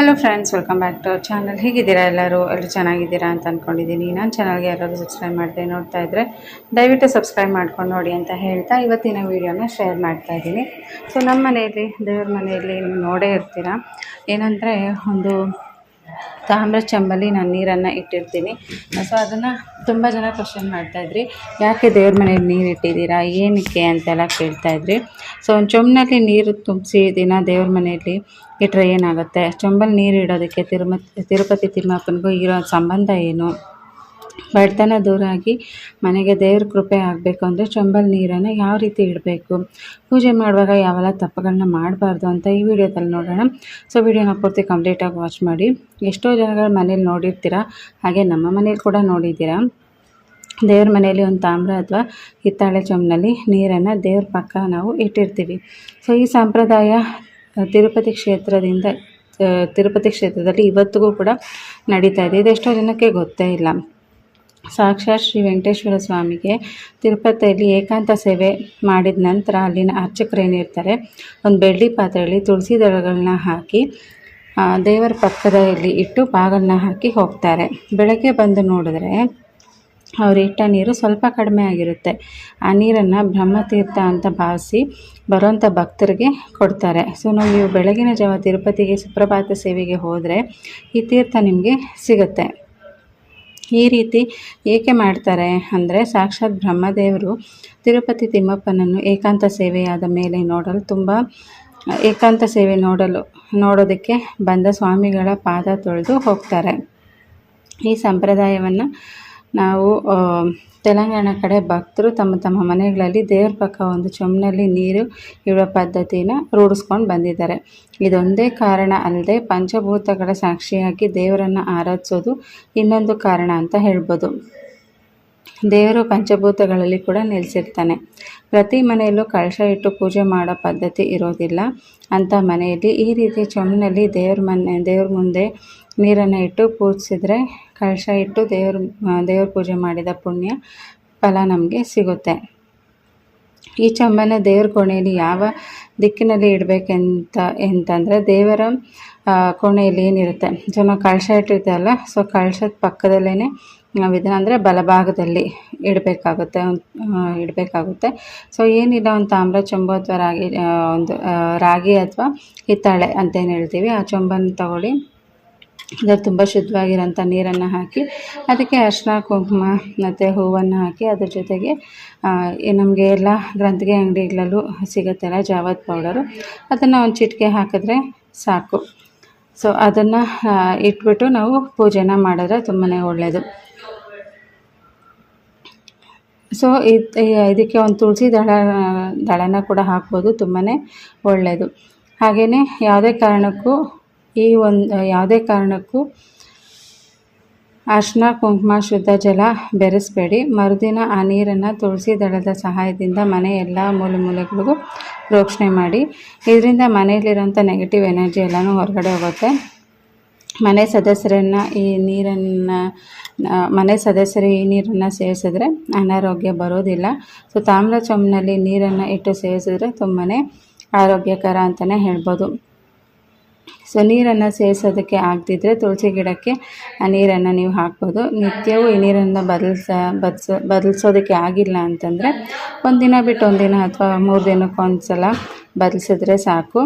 Hello friends welcome back to our channel ಹೇಗಿದ್ದೀರಾ ಎಲ್ಲರೂ? ಎಲ್ಲರೂ ಚೆನ್ನಾಗಿದ್ದೀರಾ ಅಂತ ಅಂದ್ಕೊಂಡಿದ್ದೀನಿ ನಾನು ಚಾನಲ್ಗೆ ಯಾರಾದರೂ ಸಬ್ಸ್ಕ್ರೈಬ್ ಮಾಡಿದೆ ನೋಡ್ತಾ ಇದ್ದರೆ ದಯವಿಟ್ಟು ಸಬ್ಸ್ಕ್ರೈಬ್ ಮಾಡ್ಕೊಂಡು ನೋಡಿ ಅಂತ ಹೇಳ್ತಾ ಇವತ್ತಿನ ವೀಡಿಯೋನ ಶೇರ್ ಮಾಡ್ತಾ ಇದ್ದೀನಿ. ಸೊ ನಮ್ಮ ಮನೆಯಲ್ಲಿ ದೇವ್ರ ಮನೆಯಲ್ಲಿ ನೀವು ನೋಡೇ ಇರ್ತೀರ? ಏನಂದರೆ ಒಂದು ತಾಮ್ರ ಚಂಬಲ್ಲಿ ನಾನು ನೀರನ್ನು ಇಟ್ಟಿರ್ತೀನಿ. ಸೊ ಅದನ್ನು ತುಂಬ ಜನ ಕ್ವಶನ್ ಮಾಡ್ತಾಯಿದ್ರಿ. ಯಾಕೆ ದೇವ್ರ ಮನೇಲಿ ನೀರು ಇಟ್ಟಿದ್ದೀರಾ? ಏನಕ್ಕೆ ಅಂತೆಲ್ಲ ಕೇಳ್ತಾಯಿದ್ರಿ. ಸೊ ಒಂದು ಚೊಂಬನಲ್ಲಿ ನೀರು ತುಂಬಿಸಿ ದಿನ ದೇವ್ರ ಮನೆಯಲ್ಲಿ ಇಟ್ಟರೆ ಏನಾಗುತ್ತೆ? ಚೊಂಬಲ್ಲಿ ನೀರು ಇಡೋದಕ್ಕೆ ತಿರುಮ ತಿರುಪತಿ ತಿಮ್ಮಪ್ಪನಿಗೂ ಇರೋ ಸಂಬಂಧ ಏನು? ಬಡತನ ದೂರ ಆಗಿ ಮನೆಗೆ ದೇವ್ರ ಕೃಪೆ ಆಗಬೇಕು ಅಂದರೆ ಚೊಂಬಲ್ ನೀರನ್ನು ಯಾವ ರೀತಿ ಇಡಬೇಕು? ಪೂಜೆ ಮಾಡುವಾಗ ಯಾವೆಲ್ಲ ತಪ್ಪುಗಳನ್ನ ಮಾಡಬಾರ್ದು ಅಂತ ಈ ವಿಡಿಯೋದಲ್ಲಿ ನೋಡೋಣ. ಸೊ ವಿಡಿಯೋನ ಪೂರ್ತಿ ಕಂಪ್ಲೀಟಾಗಿ ವಾಚ್ ಮಾಡಿ. ಎಷ್ಟೋ ಜನಗಳ ಮನೇಲಿ ನೋಡಿರ್ತೀರ? ಹಾಗೆ ನಮ್ಮ ಮನೇಲಿ ಕೂಡ ನೋಡಿದ್ದೀರಾ? ದೇವ್ರ ಮನೆಯಲ್ಲಿ ಒಂದು ತಾಮ್ರ ಅಥವಾ ಹಿತ್ತಾಳೆ ಚೊಂಬನಲ್ಲಿ ನೀರನ್ನು ದೇವ್ರ ಪಕ್ಕ ನಾವು ಇಟ್ಟಿರ್ತೀವಿ. ಸೊ ಈ ಸಂಪ್ರದಾಯ ತಿರುಪತಿ ಕ್ಷೇತ್ರದಿಂದ ತಿರುಪತಿ ಕ್ಷೇತ್ರದಲ್ಲಿ ಇವತ್ತಿಗೂ ಕೂಡ ನಡೀತಾ ಇದೆ. ಇದೆಷ್ಟೋ ಜನಕ್ಕೆ ಗೊತ್ತೇ ಇಲ್ಲ. ಸಾಕ್ಷಾತ್ ಶ್ರೀ ವೆಂಕಟೇಶ್ವರ ಸ್ವಾಮಿಗೆ ತಿರುಪತಿಯಲ್ಲಿ ಏಕಾಂತ ಸೇವೆ ಮಾಡಿದ ನಂತರ ಅಲ್ಲಿನ ಅರ್ಚಕರು ಏನಿರ್ತಾರೆ, ಒಂದು ಬೆಳ್ಳಿ ಪಾತ್ರೆಯಲ್ಲಿ ತುಳಸಿ ದಳಗಳನ್ನ ಹಾಕಿ ದೇವರ ಪಕ್ಕದಲ್ಲಿ ಇಟ್ಟು ಬಾಗಲನ್ನ ಹಾಕಿ ಹೋಗ್ತಾರೆ. ಬೆಳಗ್ಗೆ ಬಂದು ನೋಡಿದ್ರೆ ಅವ್ರು ಇಟ್ಟ ನೀರು ಸ್ವಲ್ಪ ಕಡಿಮೆ ಆಗಿರುತ್ತೆ. ಆ ನೀರನ್ನು ಬ್ರಹ್ಮತೀರ್ಥ ಅಂತ ಭಾವಿಸಿ ಬರೋಂಥ ಭಕ್ತರಿಗೆ ಕೊಡ್ತಾರೆ. ಸೊ ನಾವು ನೀವು ಬೆಳಗಿನ ಜಾವ ತಿರುಪತಿಗೆ ಸುಪ್ರಭಾತ ಸೇವೆಗೆ ಹೋದರೆ ಈ ತೀರ್ಥ ನಿಮಗೆ ಸಿಗುತ್ತೆ. ಈ ರೀತಿ ಏಕೆ ಮಾಡ್ತಾರೆ ಅಂದರೆ ಸಾಕ್ಷಾತ್ ಬ್ರಹ್ಮದೇವರು ತಿರುಪತಿ ತಿಮ್ಮಪ್ಪನನ್ನು ಏಕಾಂತ ಸೇವೆಯಾದ ಮೇಲೆ ನೋಡಲು ತುಂಬ, ಏಕಾಂತ ಸೇವೆ ನೋಡಲು, ನೋಡೋದಕ್ಕೆ ಬಂದ ಸ್ವಾಮಿಗಳ ಪಾದ ತೊಳೆದು ಹೋಗ್ತಾರೆ. ಈ ಸಂಪ್ರದಾಯವನ್ನು ನಾವು ತೆಲಂಗಾಣ ಕಡೆ ಭಕ್ತರು ತಮ್ಮ ತಮ್ಮ ಮನೆಗಳಲ್ಲಿ ದೇವ್ರ ಪಕ್ಕ ಒಂದು ಚೊಂಬಿನಲ್ಲಿ ನೀರು ಇಡುವ ಪದ್ಧತಿನ ರೂಢಿಸ್ಕೊಂಡು ಬಂದಿದ್ದಾರೆ. ಇದೊಂದೇ ಕಾರಣ ಅಲ್ಲದೆ ಪಂಚಭೂತಗಳ ಸಾಕ್ಷಿಯಾಗಿ ದೇವರನ್ನು ಆರಾಧಿಸೋದು ಇನ್ನೊಂದು ಕಾರಣ ಅಂತ ಹೇಳ್ಬೋದು. ದೇವರು ಪಂಚಭೂತಗಳಲ್ಲಿ ಕೂಡ ನೆಲೆಸಿರ್ತಾನೆ. ಪ್ರತಿ ಮನೆಯಲ್ಲೂ ಕಳಶ ಇಟ್ಟು ಪೂಜೆ ಮಾಡೋ ಪದ್ಧತಿ ಇರೋದಿಲ್ಲ. ಅಂಥ ಮನೆಯಲ್ಲಿ ಈ ರೀತಿ ಚೊಂಬಿನಲ್ಲಿ ದೇವ್ರ ಮನೆ, ದೇವ್ರ ಮುಂದೆ ನೀರನ್ನು ಇಟ್ಟು ಪೂಜಿಸಿದ್ರೆ ಕಳಶ ಇಟ್ಟು ದೇವ್ರ ದೇವ್ರ ಪೂಜೆ ಮಾಡಿದ ಪುಣ್ಯ ಫಲ ನಮಗೆ ಸಿಗುತ್ತೆ. ಈ ಚೊಂಬನ ದೇವ್ರ ಕೋಣೆಯಲ್ಲಿ ಯಾವ ದಿಕ್ಕಿನಲ್ಲಿ ಇಡಬೇಕೆಂತ, ಎಂತಂದರೆ ದೇವರ ಕೋಣೆಯಲ್ಲಿ ಏನಿರುತ್ತೆ? ಸೊ ನಾವು ಕಳಶ ಇಟ್ಟಿರ್ತೇವಲ್ಲ ಸೊ ಕಳಶದ ಪಕ್ಕದಲ್ಲೇ ನಾವು ಇದನ್ನ ಅಂದರೆ ಬಲಭಾಗದಲ್ಲಿ ಇಡಬೇಕಾಗುತ್ತೆ ಇಡಬೇಕಾಗುತ್ತೆ. ಸೊ ಏನಿಲ್ಲ, ಒಂದು ತಾಮ್ರ, ಚೊಂಬು ಅಥವಾ ರಾಗಿ ಒಂದು ರಾಗಿ ಅಥವಾ ಹಿತ್ತಾಳೆ ಅಂತೇನು ಹೇಳ್ತೀವಿ, ಆ ಚೊಂಬನ್ನು ತಗೊಳ್ಳಿ. ಅದರ ತುಂಬ ಶುದ್ಧವಾಗಿರೋಂಥ ನೀರನ್ನು ಹಾಕಿ, ಅದಕ್ಕೆ ಅರಿಶಿನ ಕುಂಕುಮ ಮತ್ತು ಹೂವನ್ನು ಹಾಕಿ ಅದ್ರ ಜೊತೆಗೆ ನಮಗೆ ಎಲ್ಲ ಗ್ರಂಥಿಗೆ ಅಂಗಡಿಗಳಲ್ಲೂ ಸಿಗುತ್ತಲ್ಲ ಜಾವತ್ ಪೌಡರು. ಅದನ್ನು ಒಂದು ಚಿಟಿಕೆ ಹಾಕಿದ್ರೆ ಸಾಕು. ಸೊ ಅದನ್ನು ಇಟ್ಬಿಟ್ಟು ನಾವು ಪೂಜೆನ ಮಾಡಿದ್ರೆ ತುಂಬಾ ಒಳ್ಳೆಯದು ಸೊ ಇದ್- ಇದಕ್ಕೆ ಒಂದು ತುಳಸಿ ದಳ, ದಳನ ಕೂಡ ಹಾಕ್ಬೋದು ತುಂಬಾ ಒಳ್ಳೆಯದು ಹಾಗೆಯೇ ಯಾವುದೇ ಕಾರಣಕ್ಕೂ ಈ ಒಂದು, ಯಾವುದೇ ಕಾರಣಕ್ಕೂ ಅರಿಶಿನ, ಕುಂಕುಮ, ಶುದ್ಧ ಜಲ ಬೆರೆಸಬೇಡಿ. ಮರುದಿನ ಆ ನೀರನ್ನು ತುಳಸಿ ದಳದ ಸಹಾಯದಿಂದ ಮನೆ ಎಲ್ಲ ಮೂಲೆ ಮೂಲೆಗಳಿಗೂ ರೋಕ್ಷಣೆ ಮಾಡಿ. ಇದರಿಂದ ಮನೆಯಲ್ಲಿರೋಂಥ ನೆಗೆಟಿವ್ ಎನರ್ಜಿ ಎಲ್ಲನೂ ಹೊರಗಡೆ ಹೋಗುತ್ತೆ. ಮನೆ ಸದಸ್ಯರನ್ನು ಈ ನೀರನ್ನು ಮನೆ ಸದಸ್ಯರು ಈ ನೀರನ್ನು ಸೇವಿಸಿದ್ರೆ ಅನಾರೋಗ್ಯ ಬರೋದಿಲ್ಲ. ಸೊ ತಾಮ್ರ ಚೊಂಬಿನಲ್ಲಿ ನೀರನ್ನು ಇಟ್ಟು ಸೇವಿಸಿದ್ರೆ ತುಂಬಾ ಆರೋಗ್ಯಕರ ಅಂತಲೇ ಹೇಳ್ಬೋದು. ಸೊ ನೀರನ್ನು ಸೇರಿಸೋದಕ್ಕೆ ಆಗದಿದ್ದರೆ ತುಳಸಿ ಗಿಡಕ್ಕೆ ಆ ನೀರನ್ನು ನೀವು ಹಾಕ್ಬೋದು. ನಿತ್ಯವೂ ಈ ನೀರನ್ನು ಬದಲಿಸ, ಬದಸ, ಬದಲಿಸೋದಕ್ಕೆ ಆಗಿಲ್ಲ ಅಂತಂದರೆ ಒಂದಿನ ಬಿಟ್ಟು ಒಂದಿನ ಅಥವಾ ಮೂರು ದಿನಕ್ಕೆ ಒಂದು ಬದಲಿಸಿದ್ರೆ ಸಾಕು.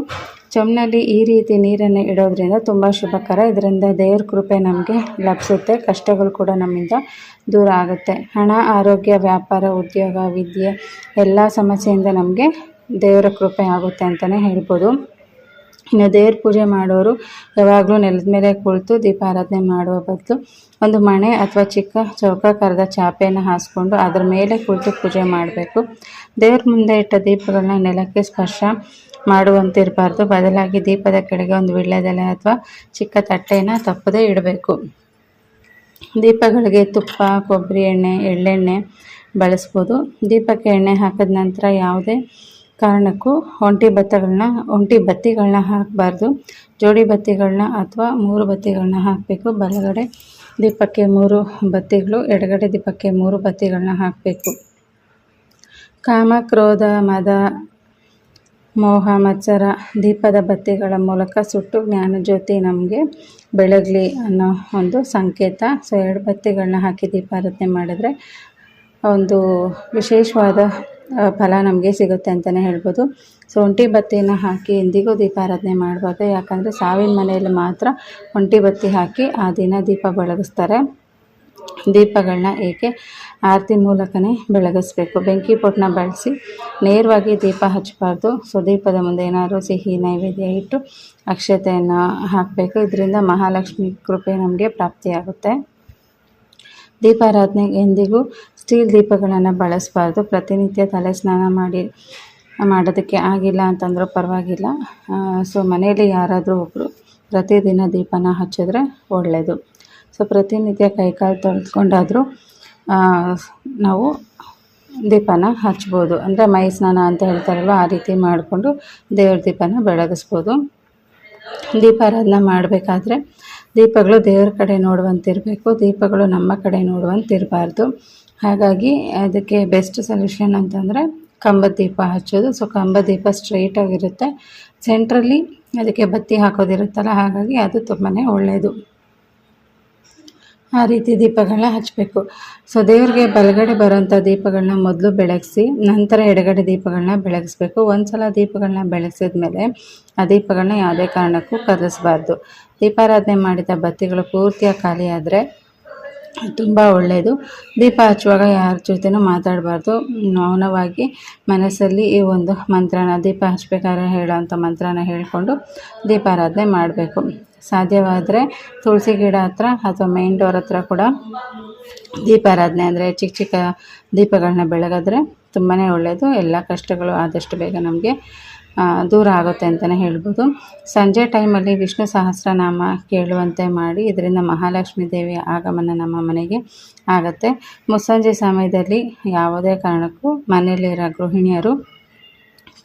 ಚೊಂಬಿನಲ್ಲಿ ಈ ರೀತಿ ನೀರನ್ನು ಇಡೋದ್ರಿಂದ ತುಂಬ ಶುಭಕರ ಇದರಿಂದ ದೇವ್ರ ಕೃಪೆ ನಮಗೆ ಲಭಿಸುತ್ತೆ. ಕಷ್ಟಗಳು ಕೂಡ ನಮ್ಮಿಂದ ದೂರ ಆಗುತ್ತೆ. ಹಣ, ಆರೋಗ್ಯ, ವ್ಯಾಪಾರ, ಉದ್ಯೋಗ, ವಿದ್ಯೆ ಎಲ್ಲ ಸಮಸ್ಯೆಯಿಂದ ನಮಗೆ ದೇವರ ಕೃಪೆ ಆಗುತ್ತೆ ಅಂತಲೇ ಹೇಳ್ಬೋದು. ಇನ್ನು ದೇವ್ರ ಪೂಜೆ ಮಾಡೋರು ಯಾವಾಗಲೂ ನೆಲದ ಮೇಲೆ ಕುಳಿತು ದೀಪಾರಾಧನೆ ಮಾಡುವ ಬದಲು ಒಂದು ಮಣೆ ಅಥವಾ ಚಿಕ್ಕ ಚೌಕಾಕಾರದ ಚಾಪೆಯನ್ನು ಹಾಸ್ಕೊಂಡು ಅದರ ಮೇಲೆ ಕುಳಿತು ಪೂಜೆ ಮಾಡಬೇಕು. ದೇವ್ರ ಮುಂದೆ ಇಟ್ಟ ದೀಪಗಳನ್ನ ನೆಲಕ್ಕೆ ಸ್ಪರ್ಶ ಮಾಡುವಂತಿರಬಾರ್ದು. ಬದಲಾಗಿ ದೀಪದ ಕೆಳಗೆ ಒಂದು ವಿಳ್ಳೆದೆಲೆ ಅಥವಾ ಚಿಕ್ಕ ತಟ್ಟೆಯನ್ನು ತಪ್ಪದೇ ಇಡಬೇಕು. ದೀಪಗಳಿಗೆ ತುಪ್ಪ, ಕೊಬ್ಬರಿ ಎಣ್ಣೆ, ಎಳ್ಳೆಣ್ಣೆ ಬಳಸ್ಬೋದು. ದೀಪಕ್ಕೆ ಎಣ್ಣೆ ಹಾಕಿದ ನಂತರ ಯಾವುದೇ ಕಾರಣಕ್ಕೂ ಒಂಟಿ ಬತ್ತಗಳನ್ನ, ಒಂಟಿ ಬತ್ತಿಗಳನ್ನ ಹಾಕಬಾರ್ದು. ಜೋಡಿ ಬತ್ತಿಗಳನ್ನ ಅಥವಾ ಮೂರು ಬತ್ತಿಗಳನ್ನ ಹಾಕಬೇಕು. ಬಲಗಡೆ ದೀಪಕ್ಕೆ ಮೂರು ಬತ್ತಿಗಳು, ಎಡಗಡೆ ದೀಪಕ್ಕೆ ಮೂರು ಬತ್ತಿಗಳನ್ನ ಹಾಕಬೇಕು. ಕಾಮ, ಕ್ರೋಧ, ಮದ, ಮೋಹ, ಮತ್ಸರ ದೀಪದ ಬತ್ತಿಗಳ ಮೂಲಕ ಸುಟ್ಟು ಜ್ಞಾನಜ್ಯೋತಿ ನಮಗೆ ಬೆಳಗಲಿ ಅನ್ನೋ ಒಂದು ಸಂಕೇತ. ಸೊ, ಎರಡು ಬತ್ತಿಗಳನ್ನ ಹಾಕಿ ದೀಪಾರಾಧನೆ ಮಾಡಿದ್ರೆ ಒಂದು ವಿಶೇಷವಾದ ಫಲ ನಮಗೆ ಸಿಗುತ್ತೆ ಅಂತಲೇ ಹೇಳ್ಬೋದು. ಸೊ ಒಂಟಿ ಬತ್ತಿನ ಹಾಕಿ ಎಂದಿಗೂ ದೀಪಾರಾಧನೆ ಮಾಡಬಾರ್ದು ಯಾಕಂದರೆ ಸಾವಿನ ಮನೆಯಲ್ಲಿ ಮಾತ್ರ ಒಂಟಿ ಬತ್ತಿ ಹಾಕಿ ಆ ದಿನ ದೀಪ ಬೆಳಗಿಸ್ತಾರೆ. ದೀಪಗಳನ್ನ ಏಕೆ ಆರತಿ ಮೂಲಕನೇ ಬೆಳಗಿಸ್ಬೇಕು. ಬೆಂಕಿ ಪೊಟ್ಟನ ಬಳಸಿ ನೇರವಾಗಿ ದೀಪ ಹಚ್ಚಬಾರ್ದು. ಸೊ ದೀಪದ ಮುಂದೆ ಏನಾದರೂ ಸಿಹಿ ನೈವೇದ್ಯ ಇಟ್ಟು ಅಕ್ಷತೆಯನ್ನು ಹಾಕಬೇಕು. ಇದರಿಂದ ಮಹಾಲಕ್ಷ್ಮಿ ಕೃಪೆ ನಮಗೆ ಪ್ರಾಪ್ತಿಯಾಗುತ್ತೆ. ದೀಪಾರಾಧನೆಗೆ ಎಂದಿಗೂ ಸ್ಟೀಲ್ ದೀಪಗಳನ್ನು ಬಳಸಬಾರ್ದು. ಪ್ರತಿನಿತ್ಯ ತಲೆ ಸ್ನಾನ ಮಾಡಿ, ಮಾಡೋದಕ್ಕೆ ಆಗಿಲ್ಲ ಅಂತಂದರೂ ಪರವಾಗಿಲ್ಲ. ಸೊ ಮನೆಯಲ್ಲಿ ಯಾರಾದರೂ ಒಬ್ಬರು ಪ್ರತಿದಿನ ದೀಪನ ಹಚ್ಚಿದ್ರೆ ಒಳ್ಳೆಯದು ಸೊ ಪ್ರತಿನಿತ್ಯ ಕೈಕಾಲು ತೊಳೆದುಕೊಂಡಾದರೂ ನಾವು ದೀಪನ ಹಚ್ಬೋದು. ಅಂದರೆ ಮೈ ಸ್ನಾನ ಅಂತ ಹೇಳ್ತಾರಲ್ವ, ಆ ರೀತಿ ಮಾಡಿಕೊಂಡು ದೇವ್ರ ದೀಪನ ಬೆಳಗಿಸ್ಬೋದು. ದೀಪಾರಾಧನೆ ಮಾಡಬೇಕಾದ್ರೆ ದೀಪಗಳು ದೇವ್ರ ಕಡೆ ನೋಡುವಂತಿರಬೇಕು, ದೀಪಗಳು ನಮ್ಮ ಕಡೆ ನೋಡುವಂತಿರಬಾರ್ದು. ಹಾಗಾಗಿ ಅದಕ್ಕೆ ಬೆಸ್ಟ್ ಸೊಲ್ಯೂಷನ್ ಅಂತಂದರೆ ಕಂಬದೀಪ ಹಚ್ಚೋದು. ಸೊ ಕಂಬದ ದೀಪ ಸ್ಟ್ರೈಟಾಗಿರುತ್ತೆ ಸೆಂಟ್ರಲ್ಲಿ ಅದಕ್ಕೆ ಬತ್ತಿ ಹಾಕೋದಿರುತ್ತಲ್ಲ, ಹಾಗಾಗಿ ಅದು ತುಂಬಾ ಒಳ್ಳೆಯದು ಆ ರೀತಿ ದೀಪಗಳನ್ನ ಹಚ್ಚಬೇಕು ಸೊ ದೇವ್ರಿಗೆ ಬಲಗಡೆ ಬರೋಂಥ ದೀಪಗಳನ್ನ ಮೊದಲು ಬೆಳಗಿಸಿ, ನಂತರ ಎಡಗಡೆ ದೀಪಗಳನ್ನ ಬೆಳಗಿಸ್ಬೇಕು. ಒಂದು ಸಲ ದೀಪಗಳನ್ನ ಬೆಳಗಿಸಿದ ಮೇಲೆ ಆ ದೀಪಗಳನ್ನ ಯಾವುದೇ ಕಾರಣಕ್ಕೂ ಕದಲಿಸ್ಬಾರ್ದು ದೀಪಾರಾಧನೆ ಮಾಡಿದ ಬತ್ತಿಗಳು ಪೂರ್ತಿಯಾಗಿ ಖಾಲಿ ಆದರೆ ತುಂಬ ಒಳ್ಳೆಯದು ದೀಪ ಹಚ್ಚುವಾಗ ಯಾರ ಜೊತೆನೂ ಮಾತಾಡಬಾರ್ದು. ಮೌನವಾಗಿ ಮನಸ್ಸಲ್ಲಿ ಈ ಒಂದು ಮಂತ್ರನ, ದೀಪ ಹಚ್ಬೇಕಾದ್ರೆ ಹೇಳೋವಂಥ ಮಂತ್ರನ ಹೇಳಿಕೊಂಡು ದೀಪಾರಾಧನೆ ಮಾಡಬೇಕು. ಸಾಧ್ಯವಾದರೆ ತುಳಸಿ ಗಿಡ ಹತ್ರ ಅಥವಾ ಮೇನ್ ಡೋರ್ ಹತ್ರ ಕೂಡ ದೀಪಾರಾಧನೆ ಅಂದರೆ ಚಿಕ್ಕ ಚಿಕ್ಕ ದೀಪಗಳನ್ನ ಬೆಳಗಿದ್ರೆ ತುಂಬಾ ಒಳ್ಳೆಯದು ಎಲ್ಲ ಕಷ್ಟಗಳು ಆದಷ್ಟು ಬೇಗ ನಮಗೆ ದೂರ ಆಗುತ್ತೆ ಅಂತಲೇ ಹೇಳ್ಬೋದು. ಸಂಜೆ ಟೈಮಲ್ಲಿ ವಿಷ್ಣು ಸಹಸ್ರನಾಮ ಕೇಳುವಂತೆ ಮಾಡಿ ಇದರಿಂದ ಮಹಾಲಕ್ಷ್ಮೀ ದೇವಿಯ ಆಗಮನ ನಮ್ಮ ಮನೆಗೆ ಆಗುತ್ತೆ. ಮುಸ್ಸಂಜೆ ಸಮಯದಲ್ಲಿ ಯಾವುದೇ ಕಾರಣಕ್ಕೂ ಮನೆಯಲ್ಲಿರೋ ಗೃಹಿಣಿಯರು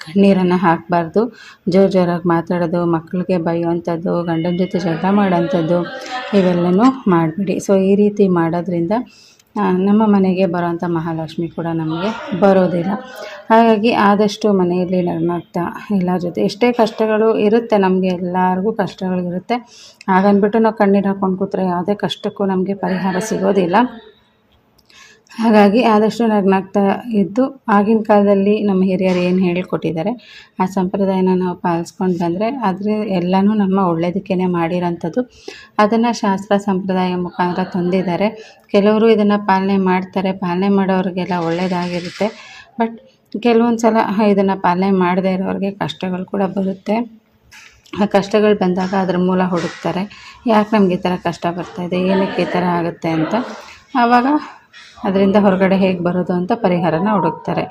ಕಣ್ಣೀರನ್ನು ಹಾಕಬಾರ್ದು. ಜೋರು ಜೋರಾಗಿ ಮಾತಾಡೋದು, ಮಕ್ಕಳಿಗೆ ಬೈಯುವಂಥದ್ದು, ಗಂಡನ ಜೊತೆ ಜಗಳ ಮಾಡೋಂಥದ್ದು ಇವೆಲ್ಲನೂ ಮಾಡಬೇಡಿ. ಸೊ ಈ ರೀತಿ ಮಾಡೋದ್ರಿಂದ ನಮ್ಮ ಮನೆಗೆ ಬರೋವಂಥ ಮಹಾಲಕ್ಷ್ಮಿ ಕೂಡ ನಮಗೆ ಬರೋದಿಲ್ಲ. ಹಾಗಾಗಿ ಆದಷ್ಟು ಮನೆಯಲ್ಲಿ ನಗ್ನಗ್ತಾ ಎಲ್ಲರ ಜೊತೆ ಎಷ್ಟೇ ಕಷ್ಟಗಳು ಇರುತ್ತೆ, ನಮಗೆ ಎಲ್ಲರಿಗೂ ಕಷ್ಟಗಳಿರುತ್ತೆ ಹಾಗನ್ಬಿಟ್ಟು ನಾವು ಕಣ್ಣೀರು ಹಾಕ್ಕೊಂಡು ಕೂತ್ರೆ ಯಾವುದೇ ಕಷ್ಟಕ್ಕೂ ನಮಗೆ ಪರಿಹಾರ ಸಿಗೋದಿಲ್ಲ. ಹಾಗಾಗಿ ಆದಷ್ಟು ನಗ್ನಾಗ್ತಾ ಇದ್ದು ಆಗಿನ ಕಾಲದಲ್ಲಿ ನಮ್ಮ ಹಿರಿಯರು ಏನು ಹೇಳಿಕೊಟ್ಟಿದ್ದಾರೆ, ಆ ಸಂಪ್ರದಾಯನ ನಾವು ಪಾಲಿಸ್ಕೊಂಡು ಬಂದರೆ ಆದರೆ ಎಲ್ಲನೂ ನಮ್ಮ ಒಳ್ಳೆಯದಕ್ಕೇ ಮಾಡಿರೋಂಥದ್ದು. ಅದನ್ನು ಶಾಸ್ತ್ರ ಸಂಪ್ರದಾಯ ಮುಖಾಂತರ ತಂದಿದ್ದಾರೆ. ಕೆಲವರು ಇದನ್ನು ಪಾಲನೆ ಮಾಡ್ತಾರೆ, ಪಾಲನೆ ಮಾಡೋರಿಗೆಲ್ಲ ಒಳ್ಳೆಯದಾಗಿರುತ್ತೆ ಬಟ್ ಕೆಲವೊಂದು ಸಲ ಇದನ್ನು ಪಾಲನೆ ಮಾಡದೇ ಇರೋರಿಗೆ ಕಷ್ಟಗಳು ಕೂಡ ಬರುತ್ತೆ. ಆ ಕಷ್ಟಗಳು ಬಂದಾಗ ಅದ್ರ ಮೂಲ ಹುಡುಕ್ತಾರೆ. ಯಾಕೆ ನಮ್ಗೆ ಈ ಥರ ಕಷ್ಟ ಬರ್ತಾಯಿದೆ ಏನಕ್ಕೆ ಈ ಥರ ಆಗುತ್ತೆ ಅಂತ. ಆವಾಗ ಅದರಿಂದ ಹೊರಗಡೆ ಹೇಗೆ ಬರೋದು ಅಂತ ಪರಿಹಾರನ ಹುಡುಕ್ತಾರೆ.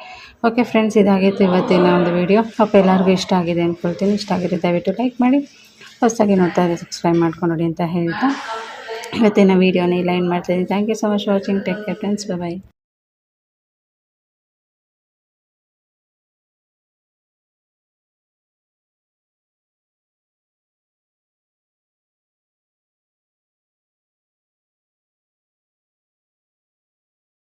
ಓಕೆ ಫ್ರೆಂಡ್ಸ್ ಇದಾಗಿತ್ತು ಇವತ್ತಿನ ಒಂದು ವಿಡಿಯೋ ಪಾಪ ಎಲ್ಲರಿಗೂ ಇಷ್ಟ ಆಗಿದೆ ಅಂದ್ಕೊಳ್ತೀನಿ ಇಷ್ಟ ಆಗಿದೆ ದಯವಿಟ್ಟು ಲೈಕ್ ಮಾಡಿ. ಹೊಸದಾಗಿ ನೋಡ್ತಾ ಇದ್ದರೆ ಸಬ್ಸ್ಕ್ರೈಬ್ ಮಾಡ್ಕೊಂಡು ನೋಡಿ ಅಂತ ಹೇಳ್ತಾ. ಇವತ್ತಿನ ವೀಡಿಯೋನ ಇಲ್ಲ ಏನು ಮಾಡ್ತಾಯಿದ್ದೀನಿ thank you so much watching take care friends bye